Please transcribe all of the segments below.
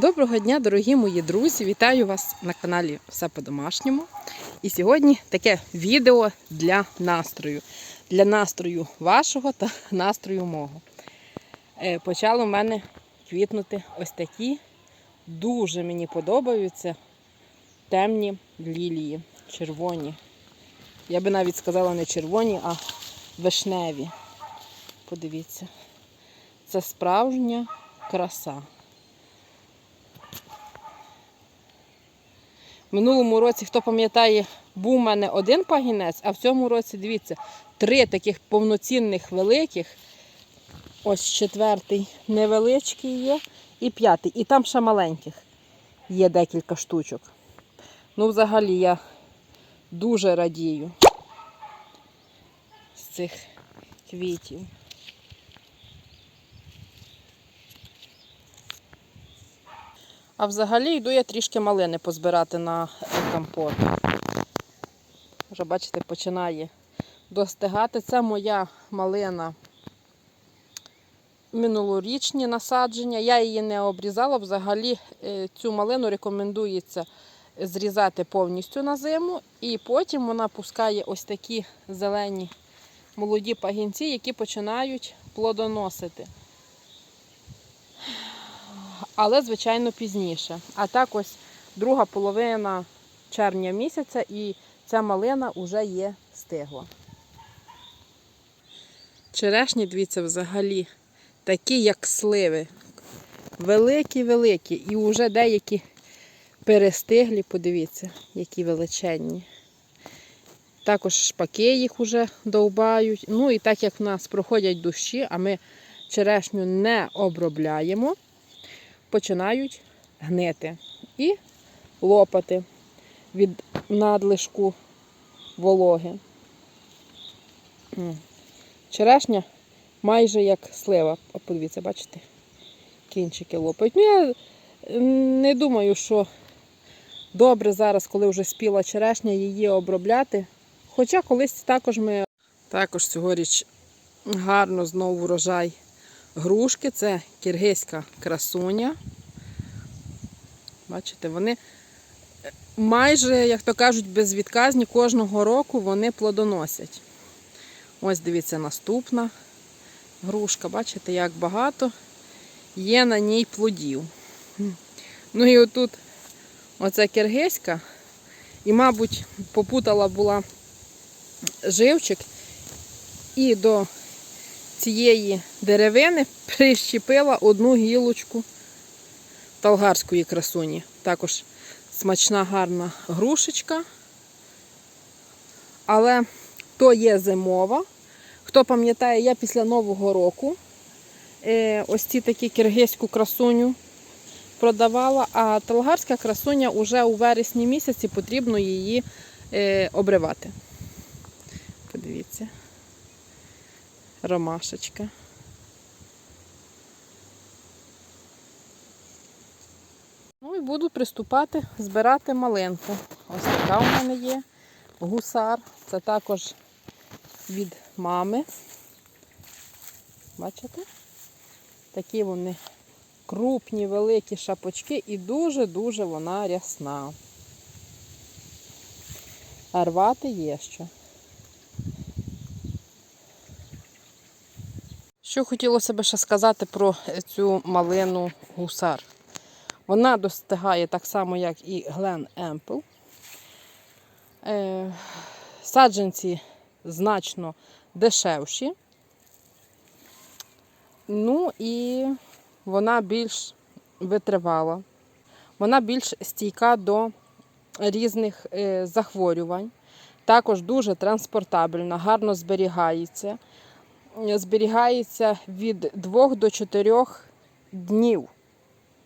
Доброго дня, дорогі мої друзі! Вітаю вас на каналі Все по-домашньому. І сьогодні таке відео для настрою. Для настрою вашого та настрою мого. Е, Почали в мене квітнути ось такі. Дуже мені подобаються темні лілії, червоні. Я би навіть сказала не червоні, а вишневі. Подивіться. Це справжня краса. Минулому році, хто пам'ятає, був у мене один пагінець, а в цьому році, дивіться, три таких повноцінних великих. Ось четвертий невеличкий є, і п'ятий. І там ще маленьких є декілька штучок. Ну, взагалі, я дуже радію з цих квітів. А взагалі йду я трішки малини позбирати на компот. Вже, бачите, починає достигати. Це моя малина минулорічні насадження. Я її не обрізала. Взагалі е, цю малину рекомендується зрізати повністю на зиму. І потім вона пускає ось такі зелені молоді пагінці, які починають плодоносити але, звичайно, пізніше. А так ось друга половина червня місяця і ця малина вже є стигла. Черешні, дивіться, взагалі такі, як сливи. Великі-великі. І вже деякі перестиглі, подивіться, які величенні. Також шпаки їх вже довбають. Ну і так як в нас проходять дощі, а ми черешню не обробляємо починають гнити і лопати від надлишку вологи. Черешня майже як слива. О, подивіться, бачите? Кінчики лопають. Ну, я не думаю, що добре зараз, коли вже спіла черешня, її обробляти. Хоча колись також ми також цьогоріч гарно знову врожай грушки, це киргизька красуня. Бачите, вони майже, як то кажуть, безвідказні кожного року вони плодоносять. Ось дивіться, наступна грушка. Бачите, як багато є на ній плодів. Ну і отут оця киргизька. І, мабуть, попутала була живчик і до цієї деревини прищепила одну гілочку талгарської красуні. Також смачна, гарна грушечка. Але то є зимова. Хто пам'ятає, я після Нового року е, ось ці такі киргизьку красуню продавала, а талгарська красуня вже у вересні місяці потрібно її е, обривати. Подивіться ромашечка. Ну і буду приступати збирати малинку. Ось така у мене є гусар. Це також від мами. Бачите? Такі вони крупні, великі шапочки і дуже-дуже вона рясна. А рвати є що. Що хотілося б ще сказати про цю малину гусар. Вона достигає так само, як і Глен Емпл. Е, саджанці значно дешевші. Ну і вона більш витривала. Вона більш стійка до різних е, захворювань. Також дуже транспортабельна, гарно зберігається зберігається від 2 до 4 днів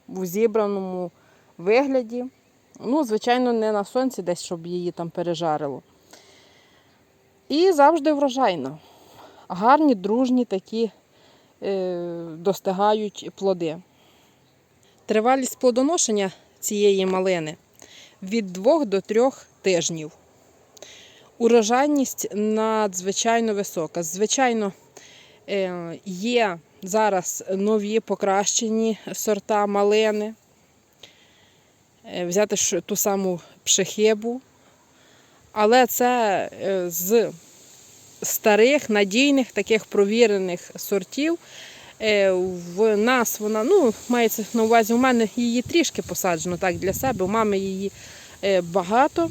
у зібраному вигляді. Ну, звичайно, не на сонці десь, щоб її там пережарило. І завжди врожайна. Гарні, дружні такі е, достигають плоди. Тривалість плодоношення цієї малини від 2 до 3 тижнів. Урожайність надзвичайно висока. Звичайно, Е, є зараз нові покращені сорта малини. е, взяти ту саму пшехибу. Але це е, з старих, надійних, таких провірених сортів. В нас вона, ну, мається на увазі, у мене її трішки посаджено так для себе, у мами її багато.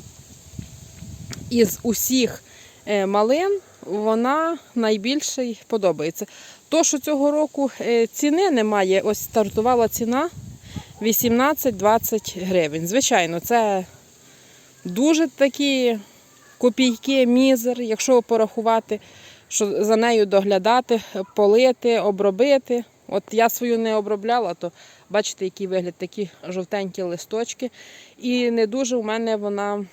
Із усіх е, малин вона найбільше подобається. То, що цього року е, ціни немає, ось стартувала ціна 18-20 гривень. Звичайно, це дуже такі копійки, мізер, якщо порахувати, що за нею доглядати, полити, обробити. От я свою не обробляла, то бачите, який вигляд, такі жовтенькі листочки. І не дуже у мене вона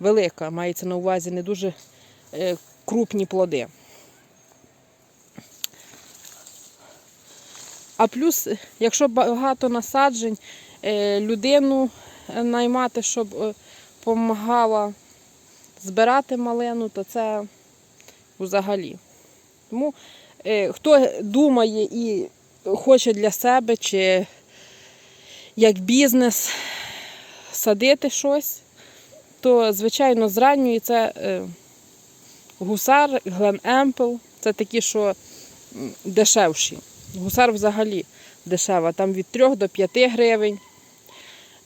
велика, мається на увазі не дуже е, крупні плоди. А плюс, е, якщо багато насаджень, е, людину наймати, щоб допомагала збирати малину, то це взагалі. Тому е, хто думає і хоче для себе, чи як бізнес садити щось, то, звичайно, з ранньої це е, гусар, Глен Емпл, це такі, що дешевші. Гусар взагалі дешева, там від 3 до 5 гривень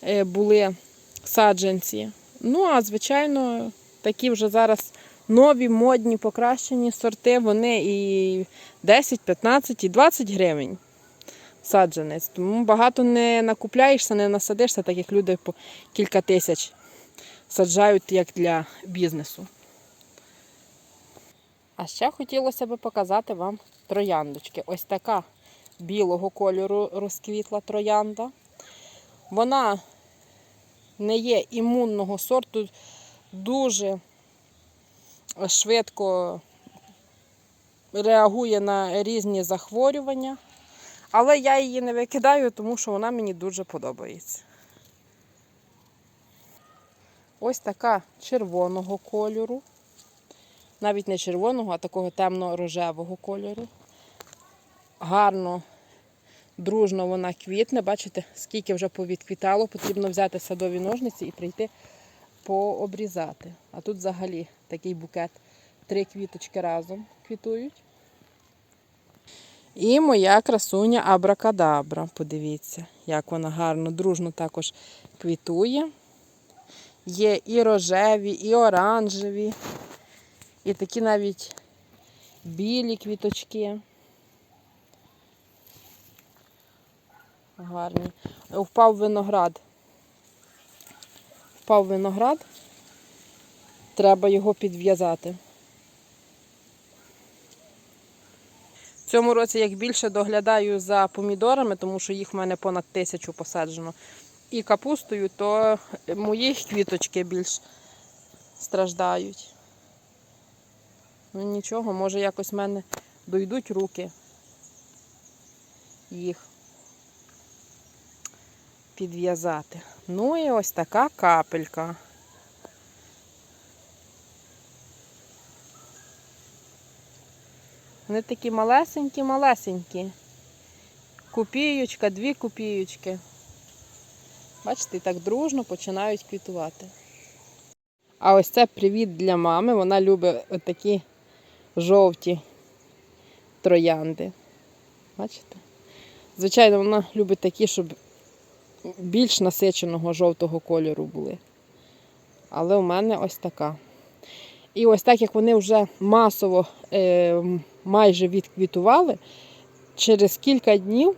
е, були саджанці. Ну, а звичайно, такі вже зараз нові, модні, покращені сорти, вони і 10, 15, і 20 гривень саджанець. Тому багато не накупляєшся, не насадишся, так як люди по кілька тисяч саджають як для бізнесу. А ще хотілося б показати вам трояндочки. Ось така білого кольору розквітла троянда. Вона не є імунного сорту, дуже швидко реагує на різні захворювання. Але я її не викидаю, тому що вона мені дуже подобається. Ось така червоного кольору. Навіть не червоного, а такого темно-рожевого кольору. Гарно, дружно вона квітне. Бачите, скільки вже повідквітало, потрібно взяти садові ножниці і прийти пообрізати. А тут взагалі такий букет. Три квіточки разом квітують. І моя красуня Абракадабра. Подивіться, як вона гарно, дружно також квітує. Є і рожеві, і оранжеві, і такі навіть білі квіточки. Гарні. Впав виноград. Впав виноград. Треба його підв'язати. В цьому році як більше доглядаю за помідорами, тому що їх в мене понад тисячу посаджено. І капустою, то мої квіточки більш страждають. Ну нічого, може якось в мене дойдуть руки їх підв'язати. Ну і ось така капелька. Вони такі малесенькі, малесенькі. Копіючка, дві копіючки. Бачите, і так дружно починають квітувати. А ось це привіт для мами. Вона любить такі жовті троянди. Бачите? Звичайно, вона любить такі, щоб більш насиченого жовтого кольору були. Але у мене ось така. І ось так як вони вже масово е, майже відквітували, через кілька днів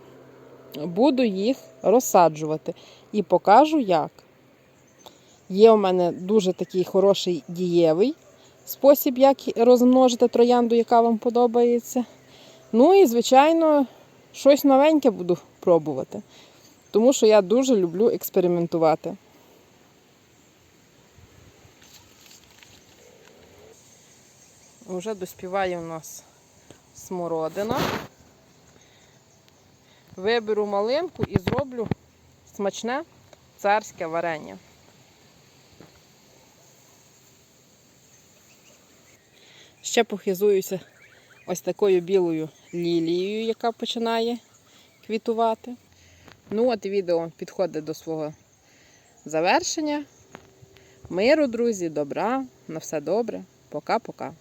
буду їх розсаджувати і покажу як. Є у мене дуже такий хороший дієвий спосіб, як розмножити троянду, яка вам подобається. Ну і, звичайно, щось новеньке буду пробувати. Тому що я дуже люблю експериментувати. Вже доспіває у нас смородина. Виберу малинку і зроблю смачне царське варення. Ще похизуюся ось такою білою лілією, яка починає квітувати. Ну от відео підходить до свого завершення. Миру, друзі, добра, на все добре. Пока-пока.